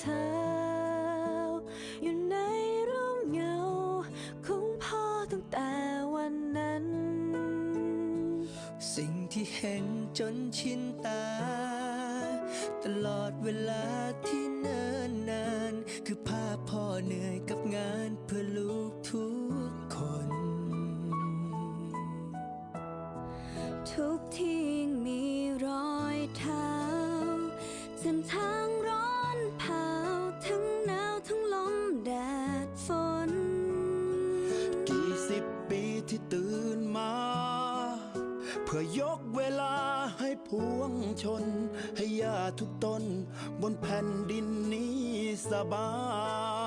เธอ อยู่ในร่มเงาของพ่อตั้งแต่วันนั้น สิ่งที่เห็นจนชินตา ตลอดเวลาที่เนิ่นนาน คือภาพพ่อเหนื่อยกับงานเพื่อลูกทุก ที่ตื่นมา เพื่อยกเวลาให้พวงชน ให้ยาทุกต้น บนแผ่นดินนี้สบาย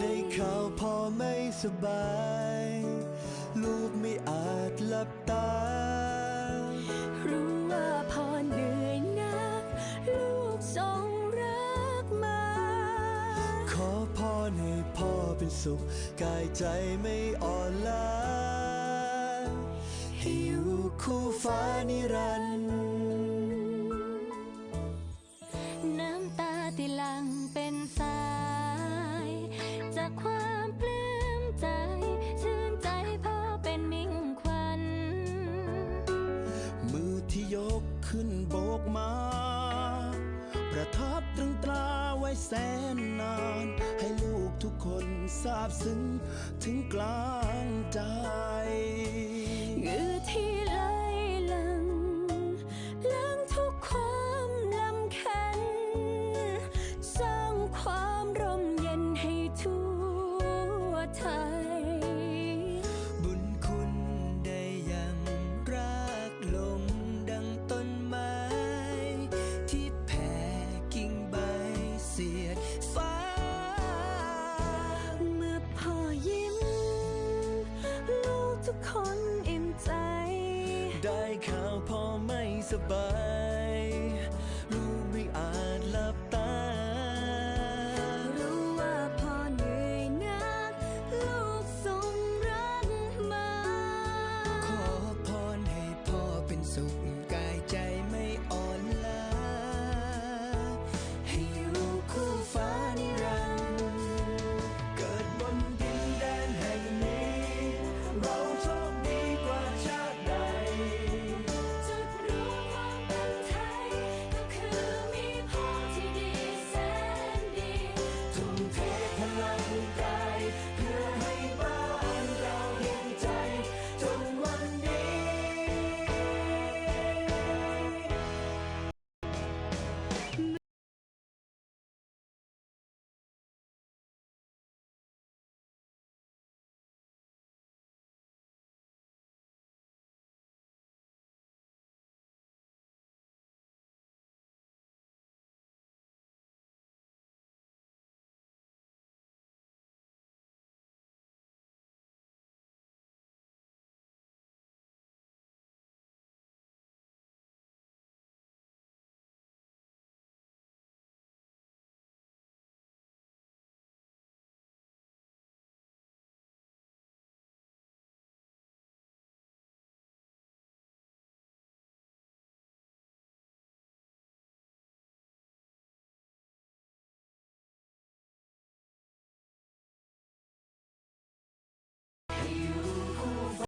ในข่าวพ่อไม่สบาย ลูกไม่อาจหลับตา รู้ว่าพ่อเหนื่อยนัก ลูกส่งรักมา ขอพรให้พ่อเป็นสุข กายใจไม่อ่อนล้าให้อยู่คู่ฟ้านิรันดร์น้ำตาที่หลังเป็นสายจาก ความปลื้มใจ ชื่นใจพ่อเป็นมิ่งควัน มือที่ยกขึ้นโบกมา ประทับตรึงตราไว้แสนนาน ให้ลูกทุกคนทราบซึ้งถึงกลางใจ ทุกคนอิ่มใจ ได้ข่าวพ่อไม่สบาย